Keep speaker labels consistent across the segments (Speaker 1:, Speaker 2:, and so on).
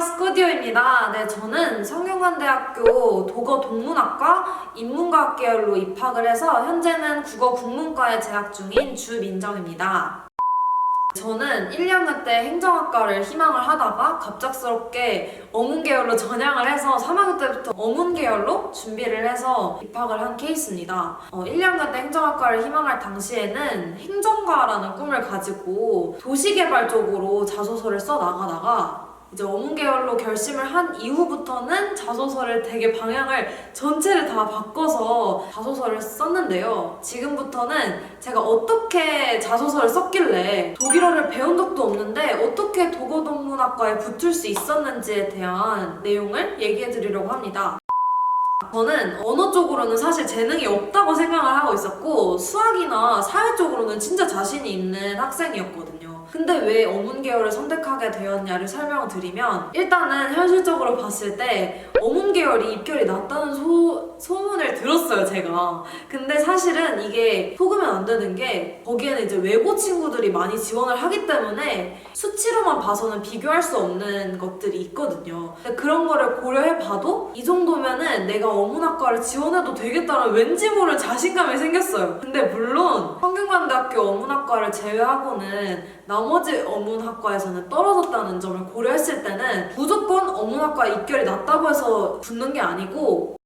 Speaker 1: 스튜디오입니다. 네, 저는 성균관대학교 독어 동문학과 인문과학 계열로 입학을 해서 현재는 국어 국문과에 재학 중인 주민정입니다. 저는 1, 2학년 때 행정학과를 희망을 하다가 갑작스럽게 어문 계열로 전향을 해서 3학년 때부터 어문 계열로 준비를 해서 입학을 한 케이스입니다. 어, 1, 2학년 때 행정학과를 희망할 당시에는 행정가라는 꿈을 가지고 도시개발 쪽으로 자소서를 써 나가다가 이제 어문 계열로 결심을 한 이후부터는 자소서를 되게 방향을 전체를 다 바꿔서 자소서를 썼는데요. 지금부터는 제가 어떻게 자소서를 썼길래 독일어를 배운 적도 없는데 어떻게 독어 동문학과에 붙을 수 있었는지에 대한 내용을 얘기해 드리려고 합니다. 저는 언어 쪽으로는 사실 재능이 없다고 생각을 하고 있었고 수학이나 사회 쪽으로는 진짜 자신이 있는 학생이었거든요. 근데 왜 어문 계열을 선택하게 되었냐를 설명을 드리면 일단은 현실적으로 봤을 때 어문 계열이 입결이 낮다는 소, 소문을 들었어요 제가. 근데 사실은 이게 속으면 안 되는 게 거기에는 이제 외고 친구들이 많이 지원을 하기 때문에 수치로만 봐서는 비교할 수 없는 것들이 있거든요. 그런 거를 고려해 봐도 이 정도면은 내가 어문학과를 지원해도 되겠다는 왠지 모를 자신감이 생겼어요. 근데 물론 성균관대학교 어문학과를 제외하고는 나 머지 어문학과에서는 떨어졌다는 점을 고려했을 때는 무조건 어문학과 입결이 낮다고 해서 붙는 게 아니고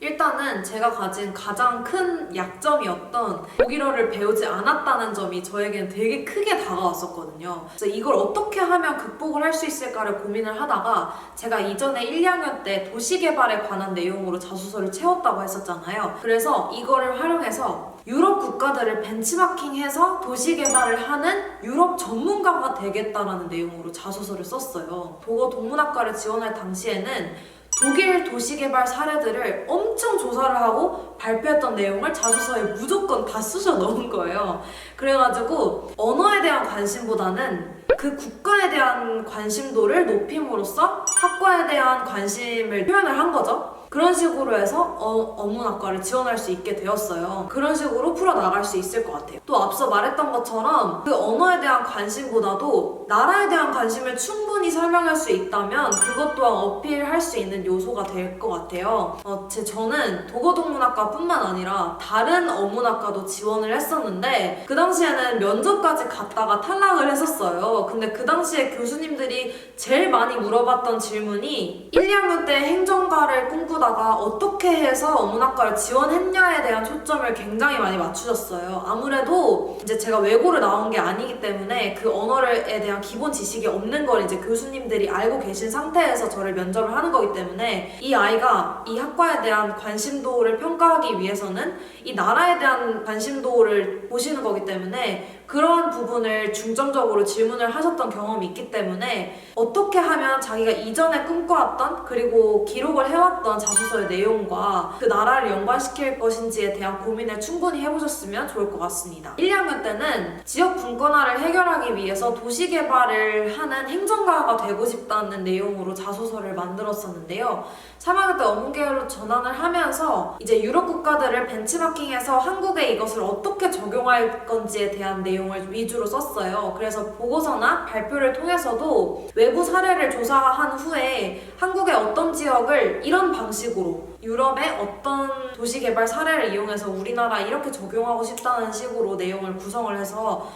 Speaker 1: 일단은 제가 가진 가장 큰 약점이었던 독일어를 배우지 않았다는 점이 저에게는 되게 크게 다가왔었거든요. 그래서 이걸 어떻게 하면 극복을 할 수 있을까를 고민을 하다가 제가 이전에 1, 2학년 때 도시개발에 관한 내용으로 자소서를 채웠다고 했었잖아요. 그래서 이거를 활용해서 유럽 국가들을 벤치마킹해서 도시개발을 하는 유럽 전문가가 되겠다라는 내용으로 자소서를 썼어요. 독어 동문학과를 지원할 당시에는 독일 도시개발 사례들을 엄청 조사를 하고 발표했던 내용을 자소서에 무조건 다 쑤셔 넣은 거예요. 그래가지고 언어에 대한 관심보다는 그 국가에 대한 관심도를 높임으로써 학과에 대한 관심을 표현을 한 거죠. 그런 식으로 해서 어, 어문학과를 지원할 수 있게 되었어요. 그런 식으로 풀어나갈 수 있을 것 같아요. 또 앞서 말했던 것처럼 그 언어에 대한 관심보다도 나라에 대한 관심을 충분히 설명할 수 있다면 그것 또한 어필할 수 있는 요소가 될 것 같아요. 어, 제 저는 독어동문학과뿐만 아니라 다른 어문학과도 지원을 했었는데 그 당시에는 면접까지 갔다가 탈락을 했었어요. 근데 그 당시에 교수님들이 제일 많이 물어봤던 질문이 1, 2학년 때 행정가를 꿈꾸다가 어떻게 해서 어문학과를 지원했냐에 대한 초점을 굉장히 많이 맞추셨어요. 아무래도 이제 제가 외고를 나온 게 아니기 때문에 그 언어에 대한 기본 지식이 없는 걸 이제 교수님들이 알고 계신 상태에서 저를 면접을 하는 거기 때문에 이 아이가 이 학과에 대한 관심도를 평가하기 위해서는 이 나라에 대한 관심도를 보시는 거기 때문에 그러한 부분을 중점적으로 질문을 하셨던 경험이 있기 때문에 어떻게 하면 자기가 이전에 꿈꿔왔던 그리고 기록을 해왔던 자소서의 내용과 그 나라를 연관시킬 것인지에 대한 고민을 충분히 해보셨으면 좋을 것 같습니다. 1, 2학년 때는 지역 분권화를 해결하기 위해서 도시 개발을 하는 행정가가 되고 싶다는 내용으로 자소서를 만들었었는데요. 3학년 때 어문계열로 전환을 하면서 이제 유럽 국가들을 벤치마킹해서 한국에 이것을 어떻게 적용할 건지에 대한 내용 을 위주로 썼어요. 그래서 보고서나 발표를 통해서도 외부 사례를 조사한 후에 한국의 어떤 지역을 이런 방식으로 유럽의 어떤 도시 개발 사례를 이용해서 우리나라 이렇게 적용하고 싶다는 식으로 내용을 구성을 해서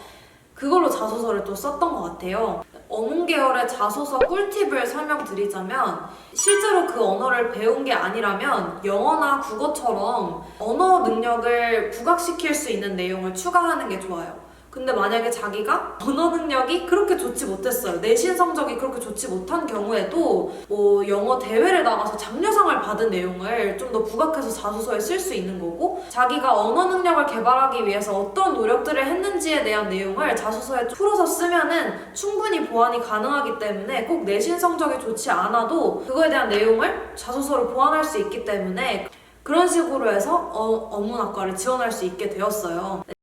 Speaker 1: 그걸로 자소서를 또 썼던 것 같아요. 어문 계열의 자소서 꿀팁을 설명드리자면 실제로 그 언어를 배운 게 아니라면 영어나 국어처럼 언어 능력을 부각시킬 수 있는 내용을 추가하는 게 좋아요. 근데 만약에 자기가 언어 능력이 그렇게 좋지 못했어요. 내신 성적이 그렇게 좋지 못한 경우에도 뭐 영어 대회를 나가서 장려상을 받은 내용을 좀 더 부각해서 자소서에 쓸 수 있는 거고 자기가 언어 능력을 개발하기 위해서 어떤 노력들을 했는지에 대한 내용을 자소서에 풀어서 쓰면은 충분히 보완이 가능하기 때문에 꼭 내신 성적이 좋지 않아도 그거에 대한 내용을 자소서로 보완할 수 있기 때문에 그런 식으로 해서 어, 어문학과를 지원할 수 있게 되었어요.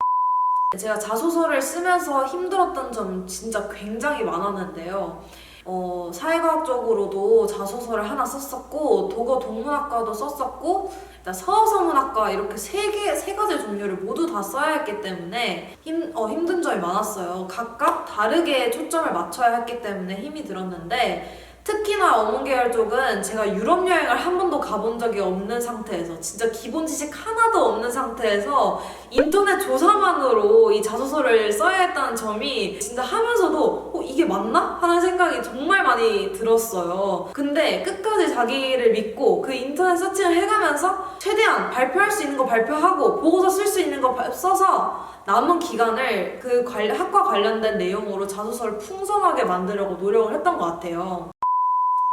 Speaker 1: 제가 자소서를 쓰면서 힘들었던 점 진짜 굉장히 많았는데요. 어, 사회과학적으로도 자소서를 하나 썼었고, 독어 동문학과도 썼었고, 일단 서서문학과 이렇게 세 개, 세 가지 종류를 모두 다 써야 했기 때문에 힘, 어, 힘든 점이 많았어요. 각각 다르게 초점을 맞춰야 했기 때문에 힘이 들었는데, 특히나 어문계열 쪽은 제가 유럽 여행을 한 번도 가본 적이 없는 상태에서 진짜 기본 지식 하나도 없는 상태에서 인터넷 조사만으로 이 자소서를 써야 했다는 점이 진짜 하면서도 어, 이게 맞나? 하는 생각이 정말 많이 들었어요. 근데 끝까지 자기를 믿고 그 인터넷 서칭을 해가면서 최대한 발표할 수 있는 거 발표하고 보고서 쓸 수 있는 거 바- 써서 남은 기간을 그 관련, 학과 관련된 내용으로 자소서를 풍성하게 만들려고 노력을 했던 것 같아요.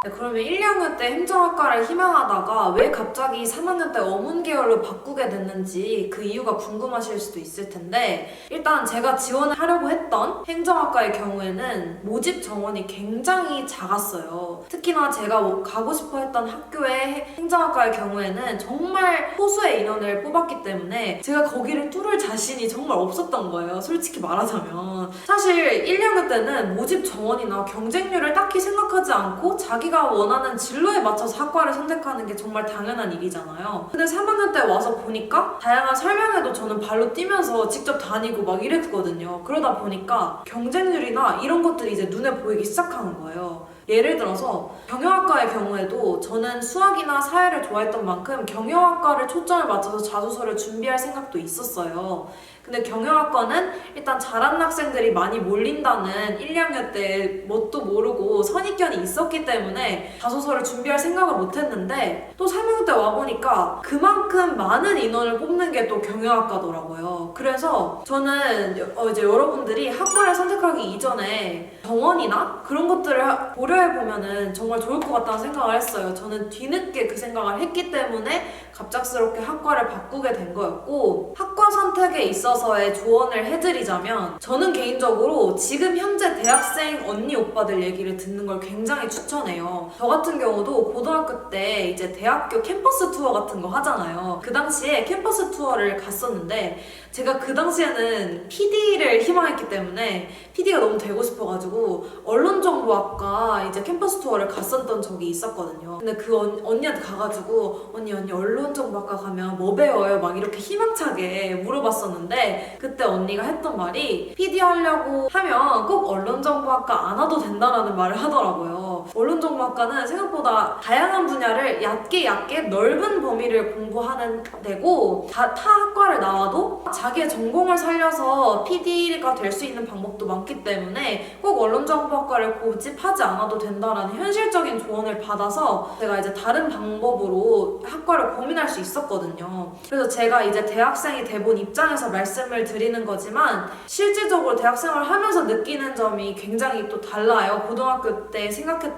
Speaker 1: 네, 그러면 1, 2학년 때 행정학과를 희망하다가 왜 갑자기 3학년 때 어문 계열로 바꾸게 됐는지 그 이유가 궁금하실 수도 있을 텐데 일단 제가 지원을 하려고 했던 행정학과의 경우에는 모집 정원이 굉장히 작았어요. 특히나 제가 가고 싶어 했던 학교의 행정학과의 경우에는 정말 소수의 인원을 뽑았기 때문에 제가 거기를 뚫을 자신이 정말 없었던 거예요. 솔직히 말하자면. 사실 1, 2학년 때는 모집 정원이나 경쟁률을 딱히 생각하지 않고 자기가 원하는 진로에 맞춰서 학과를 선택하는 게 정말 당연한 일이잖아요. 근데 3학년 때 와서 보니까 다양한 설명회도 저는 발로 뛰면서 직접 다니고 막 이랬거든요. 그러다 보니까 경쟁률이나 이런 것들이 이제 눈에 보이기 시작하는 거예요. 예를 들어서 경영학과의 경우에도 저는 수학이나 사회를 좋아했던 만큼 경영학과를 초점을 맞춰서 자소서를 준비할 생각도 있었어요. 근데 경영학과는 일단 잘하는 학생들이 많이 몰린다는 1, 2학년 때 뭣도 모르고 선입견이 있었기 때문에 자소서를 준비할 생각을 못 했는데 또 3학년 때 와보니까 그만큼 많은 인원을 뽑는 게 또 경영학과더라고요. 그래서 저는 여- 어, 이제 여러분들이 학과를 선택하기 이전에 정원이나 그런 것들을 하- 고려해 보면은 정말 좋을 것 같다는 생각을 했어요. 저는 뒤늦게 그 생각을 했기 때문에 갑작스럽게 학과를 바꾸게 된 거였고 학과 선택에 있어서의 조언을 해드리자면 저는 개인적으로 지금 현재 대학생 언니 오빠들 얘기를 듣는 걸 굉장히 추천해요. 저 같은 경우도 고등학교 때 이제 대학교 캠퍼스 투어 같은 거 하잖아요. 그 당시에 캠퍼스 투어를 갔었는데 제가 그 당시에는 PD를 희망했기 때문에 PD가 너무 되고 싶어가지고 언론정보학과 이제 캠퍼스 투어를 갔었던 적이 있었거든요. 근데 그 언, 언니한테 가가지고 언니 언니 언론정보학과 가면 뭐 배워요? 막 이렇게 희망차게 물어봤었는데 그때 언니가 했던 말이 PD 하려고 하면 꼭 언론정보학과 안 와도 된다라는 말을 하더라고요. 언론정보학과는 생각보다 다양한 분야를 얕게 얕게 넓은 범위를 공부하는 데고 다, 타 학과를 나와도 자기의 전공을 살려서 PD가 될 수 있는 방법도 많기 때문에 꼭 언론정보학과를 고집하지 않아도 된다라는 현실적인 조언을 받아서 제가 이제 다른 방법으로 학과를 고민할 수 있었거든요. 그래서 제가 이제 대학생이 돼본 입장에서 말씀을 드리는 거지만 실질적으로 대학생활을 하면서 느끼는 점이 굉장히 또 달라요. 고등학교 때 생각했던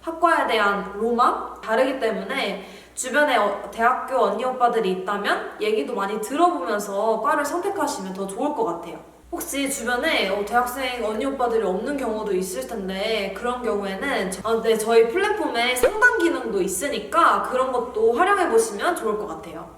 Speaker 1: 학과에 대한 로망 다르기 때문에 주변에 어- 대학교 언니 오빠들이 있다면 얘기도 많이 들어보면서 과를 선택하시면 더 좋을 것 같아요. 혹시 주변에 어, 대학생 언니 오빠들이 없는 경우도 있을 텐데 그런 경우에는 저- 아, 네, 저희 플랫폼에 상담 기능도 있으니까 그런 것도 활용해 보시면 좋을 것 같아요.